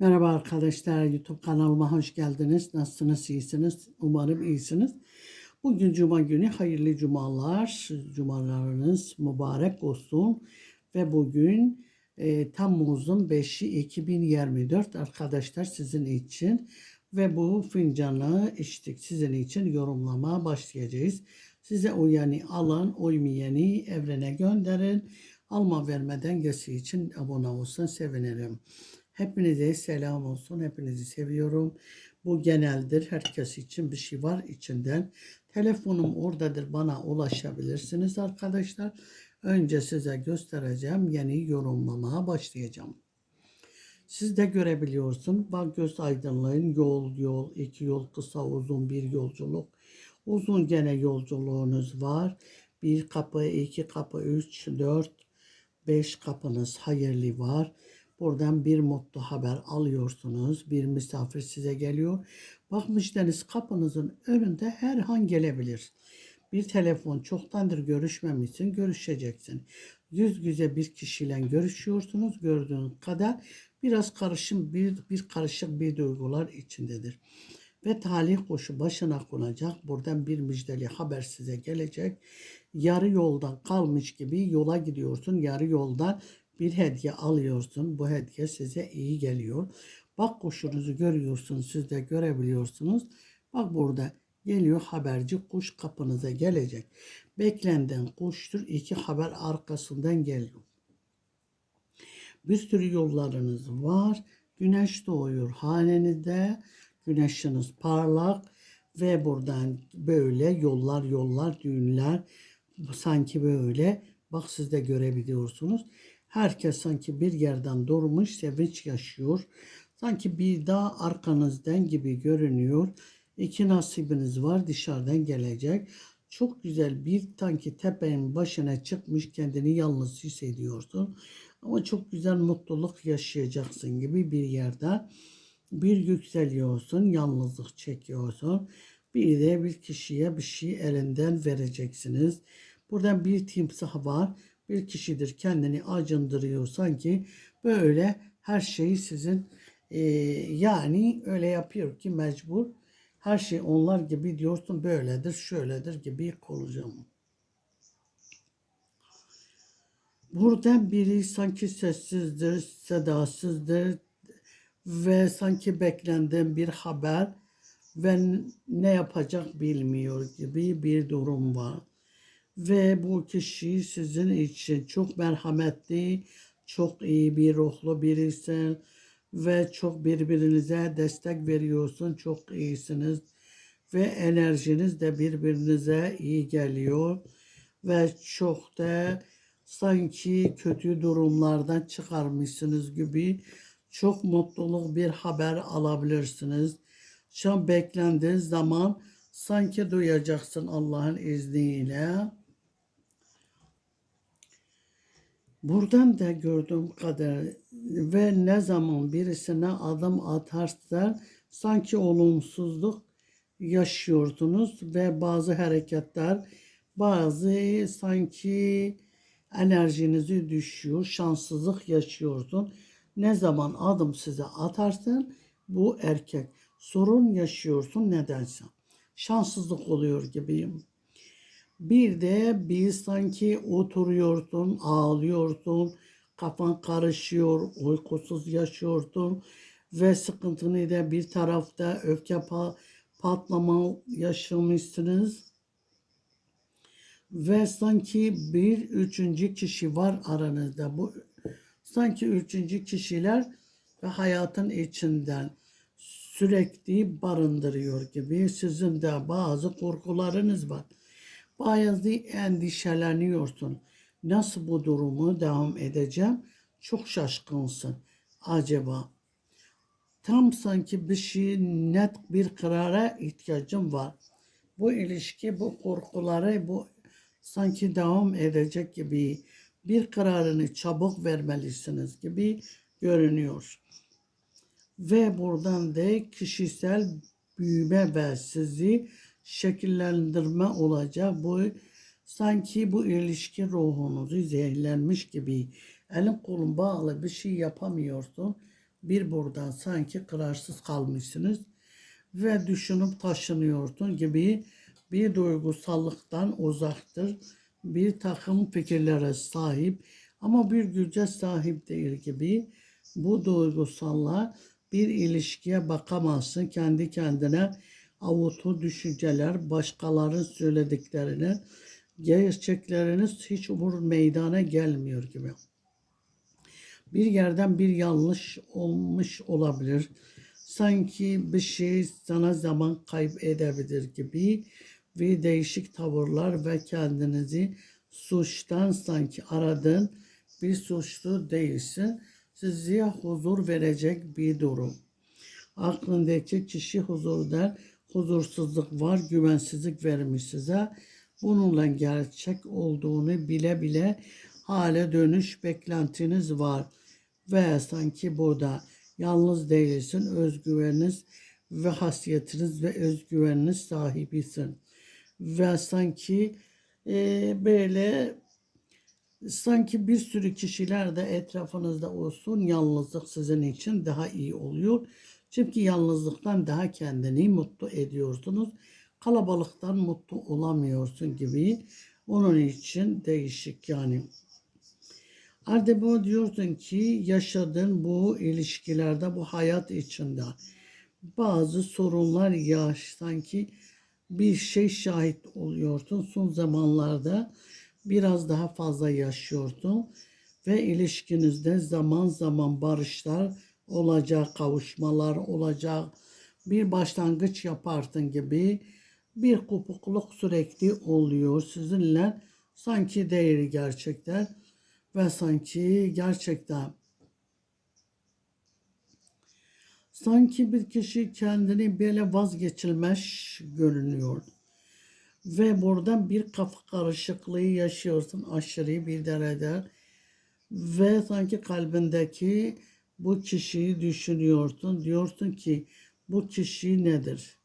Merhaba arkadaşlar, YouTube kanalıma hoş geldiniz. Nasılsınız, iyisiniz? Umarım iyisiniz. Bugün Cuma günü, hayırlı cumalar. Cumalarınız mübarek olsun. Ve bugün e, Temmuz'un 5'i 2024 arkadaşlar sizin için. Ve bu fincanı içtik sizin için yorumlamaya başlayacağız. Size uyanı alın, uymayanı evrene gönderin. Alma verme dengesi için abone olsun sevinirim. Hepinize selam olsun. Hepinizi seviyorum. Bu geneldir. Herkes için bir şey var içinden. Telefonum oradadır. Bana ulaşabilirsiniz arkadaşlar. Önce size göstereceğim. Yeni yorumlamaya başlayacağım. Siz de görebiliyorsun. Bak göz aydınlığın yol yol, iki yol kısa uzun bir yolculuk. Uzun gene yolculuğunuz var. Bir kapı, iki kapı, üç, dört, beş kapınız hayırlı var. Buradan bir mutlu haber alıyorsunuz. Bir misafir size geliyor. Bakmışsınız kapınızın önünde her an gelebilir. Bir telefon çoktandır görüşmemişsin, görüşeceksin. Yüz yüze bir kişiyle görüşüyorsunuz. Gördüğün kadar biraz karışım bir, bir karışık bir duygular içindedir. Ve talih koşu başına konacak. Buradan bir müjdeli haber size gelecek. Yarı yoldan kalmış gibi yola gidiyorsun. Yarı yoldan bir hediye alıyorsun. Bu hediye size iyi geliyor. Bak kuşunuzu görüyorsunuz. Siz de görebiliyorsunuz. Bak burada geliyor haberci kuş kapınıza gelecek. Beklenden kuştur. iki haber arkasından geliyor. Bir sürü yollarınız var. Güneş doğuyor hanenizde. Güneşiniz parlak ve buradan böyle yollar yollar düğünler sanki böyle bak siz de görebiliyorsunuz. Herkes sanki bir yerden durmuş sevinç yaşıyor. Sanki bir dağ arkanızdan gibi görünüyor. İki nasibiniz var dışarıdan gelecek. Çok güzel bir sanki tepenin başına çıkmış kendini yalnız hissediyorsun. Ama çok güzel mutluluk yaşayacaksın gibi bir yerde. Bir yükseliyorsun, yalnızlık çekiyorsun. Bir de bir kişiye bir şey elinden vereceksiniz. Buradan bir timsah var bir kişidir kendini acındırıyor sanki. Böyle her şeyi sizin e, yani öyle yapıyor ki mecbur. Her şey onlar gibi diyorsun böyledir şöyledir gibi konuşacağım. Buradan biri sanki sessizdir, sedasızdır ve sanki beklenen bir haber ve ne yapacak bilmiyor gibi bir durum var ve bu kişi sizin için çok merhametli, çok iyi bir ruhlu birisin ve çok birbirinize destek veriyorsun. Çok iyisiniz ve enerjiniz de birbirinize iyi geliyor ve çok da sanki kötü durumlardan çıkarmışsınız gibi çok mutluluk bir haber alabilirsiniz. Şu an beklendiği zaman sanki duyacaksın Allah'ın izniyle. Buradan da gördüğüm kadar ve ne zaman birisine adım atarsa sanki olumsuzluk yaşıyordunuz ve bazı hareketler bazı sanki enerjinizi düşüyor, şanssızlık yaşıyordun. Ne zaman adım size atarsın bu erkek sorun yaşıyorsun nedense. Şanssızlık oluyor gibiyim. Bir de bir sanki oturuyorsun, ağlıyorsun, kafan karışıyor, uykusuz yaşıyorsun ve sıkıntını da bir tarafta öfke patlama yaşamışsınız. Ve sanki bir üçüncü kişi var aranızda. Bu sanki üçüncü kişiler ve hayatın içinden sürekli barındırıyor gibi sizin de bazı korkularınız var. Bazı endişeleniyorsun. Nasıl bu durumu devam edeceğim? Çok şaşkınsın. Acaba tam sanki bir şey net bir karara ihtiyacım var. Bu ilişki, bu korkuları, bu sanki devam edecek gibi bir kararını çabuk vermelisiniz gibi görünüyor. Ve buradan da kişisel büyüme ve sizi şekillendirme olacak. Bu sanki bu ilişki ruhunuzu zehirlenmiş gibi elin kolun bağlı bir şey yapamıyorsun bir buradan sanki kararsız kalmışsınız ve düşünüp taşınıyorsun gibi bir duygusallıktan uzaktır. Bir takım fikirlere sahip ama bir güce sahip değil gibi bu duygusallığa bir ilişkiye bakamazsın. Kendi kendine avutu düşünceler, başkalarının söylediklerine, gerçekleriniz hiç umur meydana gelmiyor gibi. Bir yerden bir yanlış olmuş olabilir. Sanki bir şey sana zaman kaybedebilir gibi ve değişik tavırlar ve kendinizi suçtan sanki aradığın bir suçlu değilsin. Size huzur verecek bir durum. Aklındaki kişi huzurda huzursuzluk var, güvensizlik vermiş size. Bununla gerçek olduğunu bile bile hale dönüş beklentiniz var. Ve sanki burada yalnız değilsin, özgüveniniz ve hasiyetiniz ve özgüveniniz sahibisin. Ve sanki e, böyle sanki bir sürü kişiler de etrafınızda olsun yalnızlık sizin için daha iyi oluyor. Çünkü yalnızlıktan daha kendini mutlu ediyorsunuz. Kalabalıktan mutlu olamıyorsun gibi. Onun için değişik yani. Ardemo diyorsun ki yaşadığın bu ilişkilerde, bu hayat içinde bazı sorunlar ya sanki bir şey şahit oluyorsun. Son zamanlarda biraz daha fazla yaşıyorsun ve ilişkinizde zaman zaman barışlar olacak, kavuşmalar olacak. Bir başlangıç yaparsın gibi bir kopukluk sürekli oluyor sizinle. Sanki değil gerçekten ve sanki gerçekten sanki bir kişi kendini böyle vazgeçilmez görünüyor. Ve buradan bir kafa karışıklığı yaşıyorsun aşırı bir derecede. Ve sanki kalbindeki bu kişiyi düşünüyorsun. Diyorsun ki bu kişi nedir?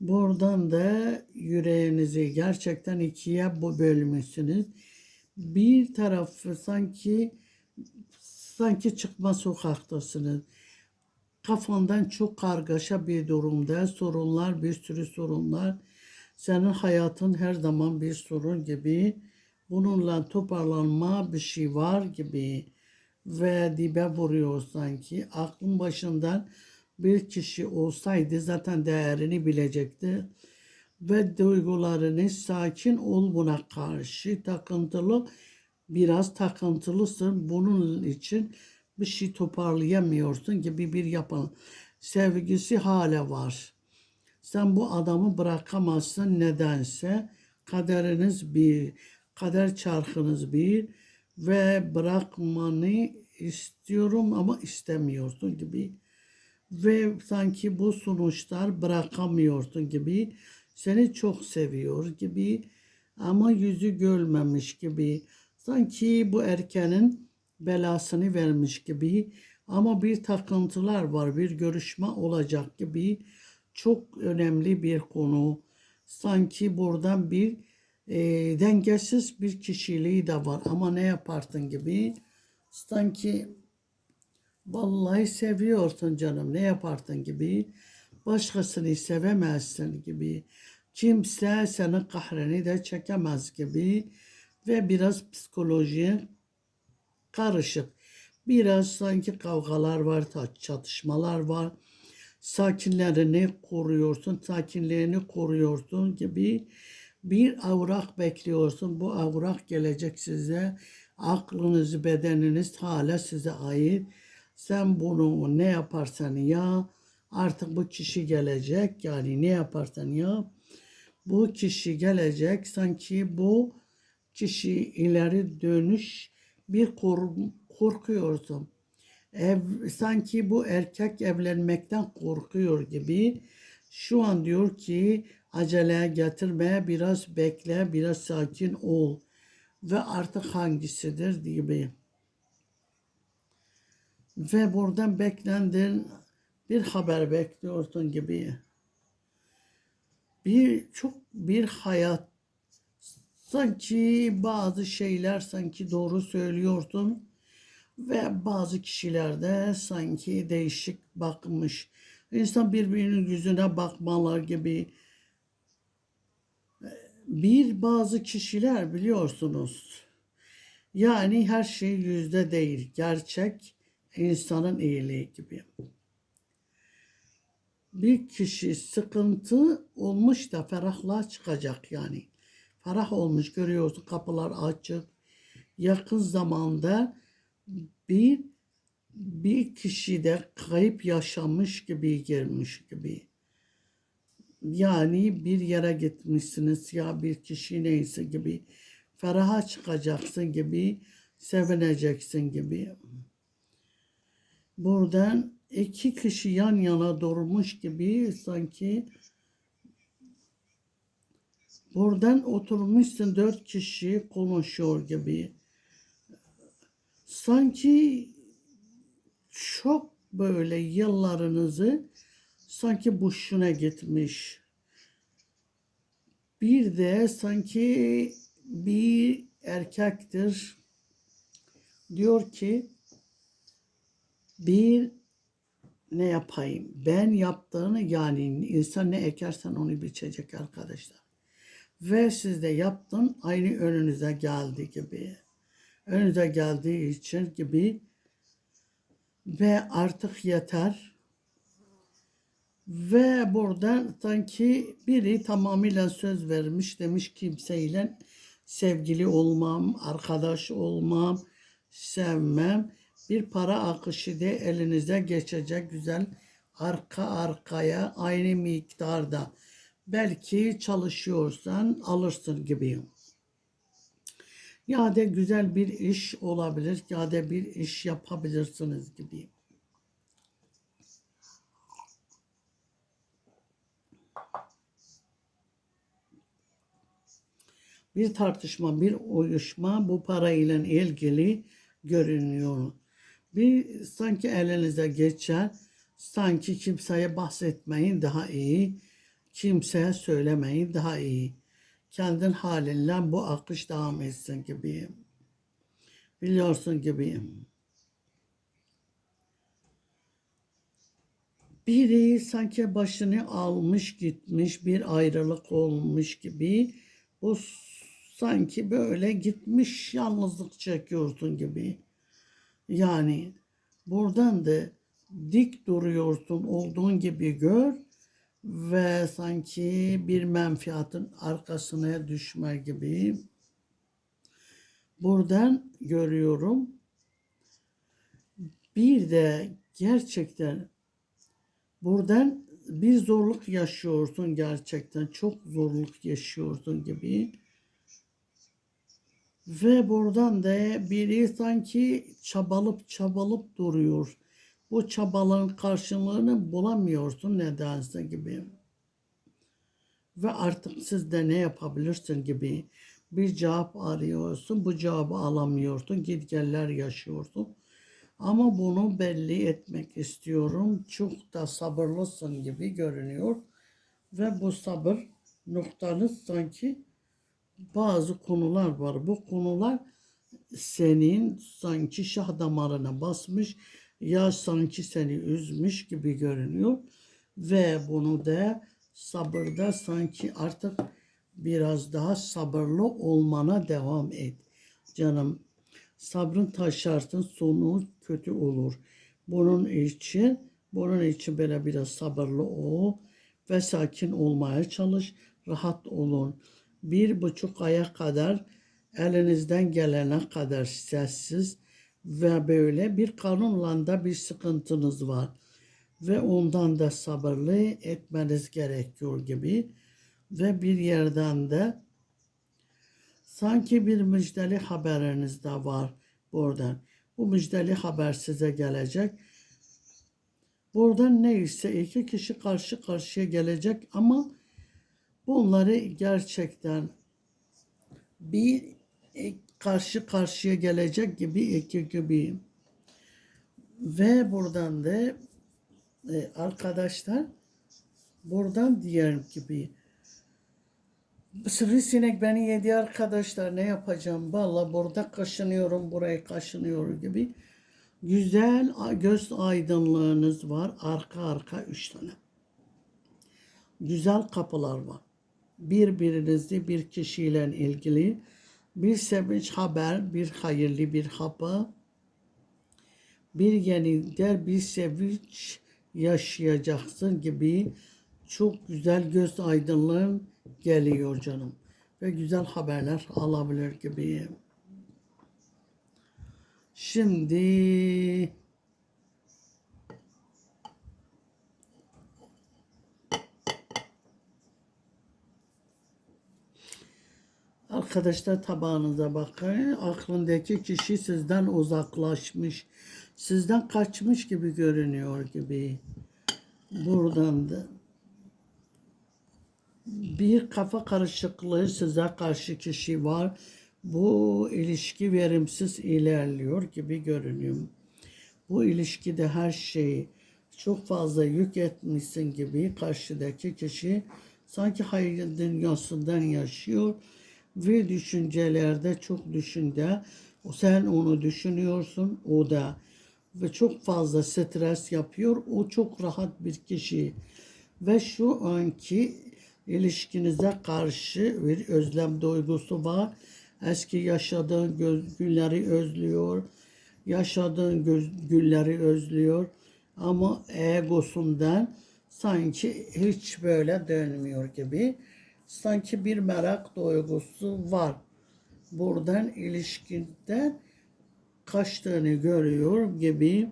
Buradan da yüreğinizi gerçekten ikiye bu bölmüşsünüz. Bir tarafı sanki sanki çıkma sokaktasınız. Kafandan çok kargaşa bir durumda, sorunlar, bir sürü sorunlar. Senin hayatın her zaman bir sorun gibi. Bununla toparlanma bir şey var gibi ve dibe vuruyor sanki. Aklın başından bir kişi olsaydı zaten değerini bilecekti. Ve duygularını sakin ol buna karşı takıntılı biraz takıntılısın. Bunun için bir şey toparlayamıyorsun gibi bir yapın. Sevgisi hala var. Sen bu adamı bırakamazsın nedense. Kaderiniz bir, kader çarkınız bir ve bırakmanı istiyorum ama istemiyorsun gibi. Ve sanki bu sonuçlar bırakamıyorsun gibi. Seni çok seviyor gibi ama yüzü gülmemiş gibi. Sanki bu erkenin belasını vermiş gibi. Ama bir takıntılar var bir görüşme olacak gibi. Çok önemli bir konu. Sanki buradan bir e, dengesiz bir kişiliği de var. Ama ne yaparsın gibi? Sanki vallahi seviyorsun canım ne yaparsın gibi? Başkasını sevemezsin gibi. Kimse senin kahrını da çekemez gibi. Ve biraz psikoloji karışık. Biraz sanki kavgalar var, çatışmalar var. Sakinlerini koruyorsun, sakinliğini koruyorsun gibi bir avrak bekliyorsun. Bu avrak gelecek size. Aklınız, bedeniniz hala size ait. Sen bunu ne yaparsan ya artık bu kişi gelecek. Yani ne yaparsan ya bu kişi gelecek. Sanki bu kişi ileri dönüş bir kork korkuyorsun. Ev, sanki bu erkek evlenmekten korkuyor gibi. Şu an diyor ki acele getirme, biraz bekle, biraz sakin ol. Ve artık hangisidir gibi. Ve buradan beklendiğin bir haber bekliyorsun gibi. Bir çok bir hayat sanki bazı şeyler sanki doğru söylüyorsun Ve bazı kişilerde sanki değişik bakmış. İnsan birbirinin yüzüne bakmalar gibi. Bir bazı kişiler biliyorsunuz. Yani her şey yüzde değil. Gerçek insanın iyiliği gibi. Bir kişi sıkıntı olmuş da ferahlığa çıkacak yani. Ferah olmuş görüyorsun kapılar açık. Yakın zamanda bir bir kişi de kayıp yaşamış gibi girmiş gibi. Yani bir yere gitmişsiniz ya bir kişi neyse gibi. Feraha çıkacaksın gibi, sevineceksin gibi. Buradan iki kişi yan yana durmuş gibi sanki buradan oturmuşsun dört kişi konuşuyor gibi. Sanki çok böyle yıllarınızı sanki boşuna gitmiş. Bir de sanki bir erkektir. Diyor ki bir ne yapayım? Ben yaptığını yani insan ne ekersen onu biçecek arkadaşlar. Ve siz de yaptın aynı önünüze geldi gibi. Önünüze geldiği için gibi ve artık yeter. Ve burada sanki biri tamamıyla söz vermiş demiş kimseyle sevgili olmam, arkadaş olmam, sevmem. Bir para akışı da elinize geçecek güzel arka arkaya aynı miktarda. Belki çalışıyorsan alırsın gibi. Ya da güzel bir iş olabilir ya da bir iş yapabilirsiniz gibi. Bir tartışma, bir uyuşma bu parayla ilgili görünüyor. Bir sanki elinize geçer, sanki kimseye bahsetmeyin daha iyi, kimseye söylemeyin daha iyi. Kendin halinle bu akış devam etsin gibi. Biliyorsun gibi. Biri sanki başını almış gitmiş bir ayrılık olmuş gibi bu sanki böyle gitmiş yalnızlık çekiyorsun gibi. Yani buradan da dik duruyorsun olduğun gibi gör ve sanki bir menfiatın arkasına düşme gibi. Buradan görüyorum. Bir de gerçekten buradan bir zorluk yaşıyorsun gerçekten. Çok zorluk yaşıyorsun gibi. Ve buradan da biri sanki çabalıp çabalıp duruyor. Bu çabaların karşılığını bulamıyorsun nedense gibi. Ve artık siz de ne yapabilirsin gibi bir cevap arıyorsun. Bu cevabı alamıyorsun. Gitgeller yaşıyorsun. Ama bunu belli etmek istiyorum. Çok da sabırlısın gibi görünüyor. Ve bu sabır noktanız sanki bazı konular var. Bu konular senin sanki şah damarına basmış ya sanki seni üzmüş gibi görünüyor. Ve bunu da sabırda sanki artık biraz daha sabırlı olmana devam et. Canım sabrın taşarsın sonu kötü olur. Bunun için bunun için böyle biraz sabırlı ol ve sakin olmaya çalış. Rahat olun bir buçuk aya kadar elinizden gelene kadar sessiz ve böyle bir kanunla da bir sıkıntınız var ve ondan da sabırlı etmeniz gerekiyor gibi ve bir yerden de sanki bir müjdeli haberiniz de var buradan. Bu müjdeli haber size gelecek. Buradan neyse iki kişi karşı karşıya gelecek ama Bunları gerçekten bir e, karşı karşıya gelecek gibi iki gibi ve buradan da e, arkadaşlar buradan diğer gibi sivrisinek beni yedi arkadaşlar ne yapacağım valla burada kaşınıyorum burayı kaşınıyorum gibi Güzel göz aydınlığınız var. Arka arka üç tane. Güzel kapılar var. Birbirinizi bir kişiyle ilgili bir sevinç haber, bir hayırlı bir haber, bir yenilikler, bir sevinç yaşayacaksın gibi çok güzel göz aydınlığın geliyor canım. Ve güzel haberler alabilir gibi. Şimdi Arkadaşlar tabağınıza bakın. Aklındaki kişi sizden uzaklaşmış. Sizden kaçmış gibi görünüyor gibi. Buradan da bir kafa karışıklığı size karşı kişi var. Bu ilişki verimsiz ilerliyor gibi görünüyor. Bu ilişkide her şeyi çok fazla yük etmişsin gibi karşıdaki kişi sanki hayır dünyasından yaşıyor ve düşüncelerde çok düşünde o sen onu düşünüyorsun o da. Ve çok fazla stres yapıyor. O çok rahat bir kişi. Ve şu anki ilişkinize karşı bir özlem duygusu var. Eski yaşadığın günleri özlüyor. Yaşadığın günleri özlüyor. Ama egosundan sanki hiç böyle dönmüyor gibi sanki bir merak duygusu var. Buradan ilişkinden kaçtığını görüyor gibi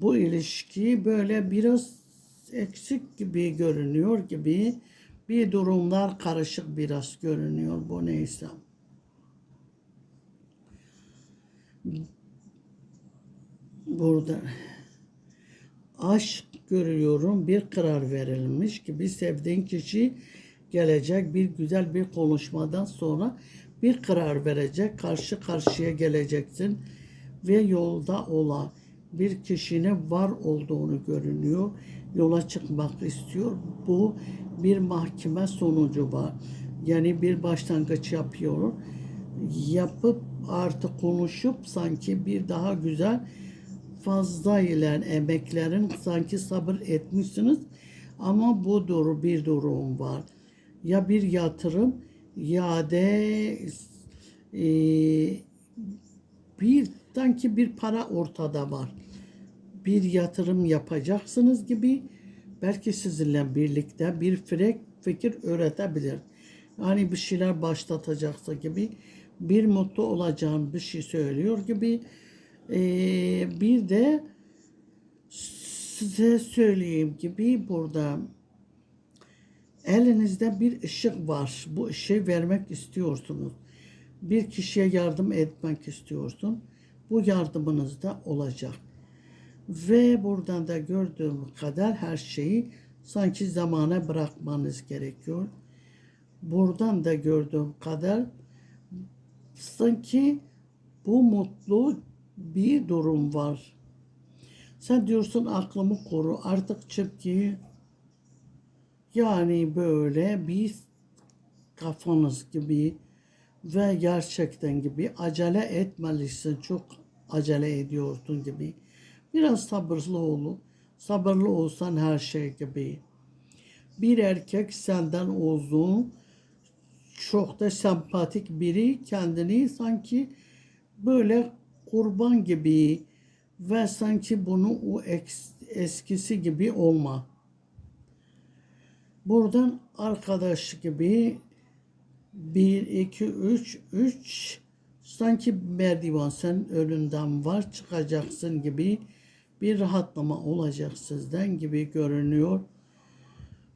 bu ilişki böyle biraz eksik gibi görünüyor gibi bir durumlar karışık biraz görünüyor bu neyse. Burada aşk görüyorum bir karar verilmiş gibi sevdiğin kişi gelecek bir güzel bir konuşmadan sonra bir karar verecek karşı karşıya geleceksin ve yolda olan bir kişinin var olduğunu görünüyor yola çıkmak istiyor. Bu bir mahkeme sonucu var. Yani bir başlangıç yapıyor. Yapıp artık konuşup sanki bir daha güzel fazla ile emeklerin sanki sabır etmişsiniz ama bu doğru bir durum var. Ya bir yatırım ya da e, bir sanki bir para ortada var. Bir yatırım yapacaksınız gibi belki sizinle birlikte bir frek fikir öğretebilir. Yani bir şeyler başlatacaksa gibi bir mutlu olacağım bir şey söylüyor gibi ee, bir de size söyleyeyim gibi burada elinizde bir ışık var. Bu ışığı vermek istiyorsunuz. Bir kişiye yardım etmek istiyorsun. Bu yardımınız da olacak. Ve buradan da gördüğüm kadar her şeyi sanki zamana bırakmanız gerekiyor. Buradan da gördüğüm kadar sanki bu mutlu bir durum var. Sen diyorsun aklımı koru artık çünkü yani böyle bir kafanız gibi ve gerçekten gibi acele etmelisin. Çok acele ediyorsun gibi. Biraz sabırlı olun. Sabırlı olsan her şey gibi. Bir erkek senden uzun, çok da sempatik biri kendini sanki böyle kurban gibi ve sanki bunu o eskisi gibi olma. Buradan arkadaş gibi 1, 2, 3, 3 sanki merdiven sen önünden var çıkacaksın gibi bir rahatlama olacak sizden gibi görünüyor.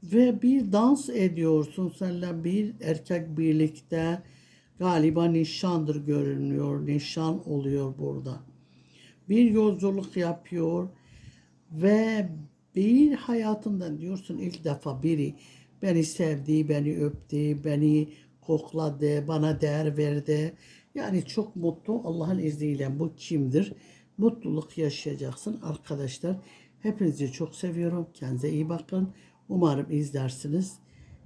Ve bir dans ediyorsun senle bir erkek birlikte galiba nişandır görünüyor. Nişan oluyor burada. Bir yolculuk yapıyor ve bir hayatından diyorsun ilk defa biri beni sevdi, beni öptü, beni kokladı, bana değer verdi. Yani çok mutlu Allah'ın izniyle bu kimdir? Mutluluk yaşayacaksın arkadaşlar. Hepinizi çok seviyorum. Kendinize iyi bakın. Umarım izlersiniz.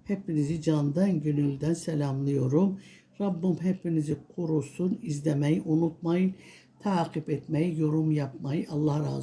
Hepinizi candan gönülden selamlıyorum. Rabbim hepinizi korusun. İzlemeyi unutmayın. takip etmeyi, yorum yapmayı Allah razı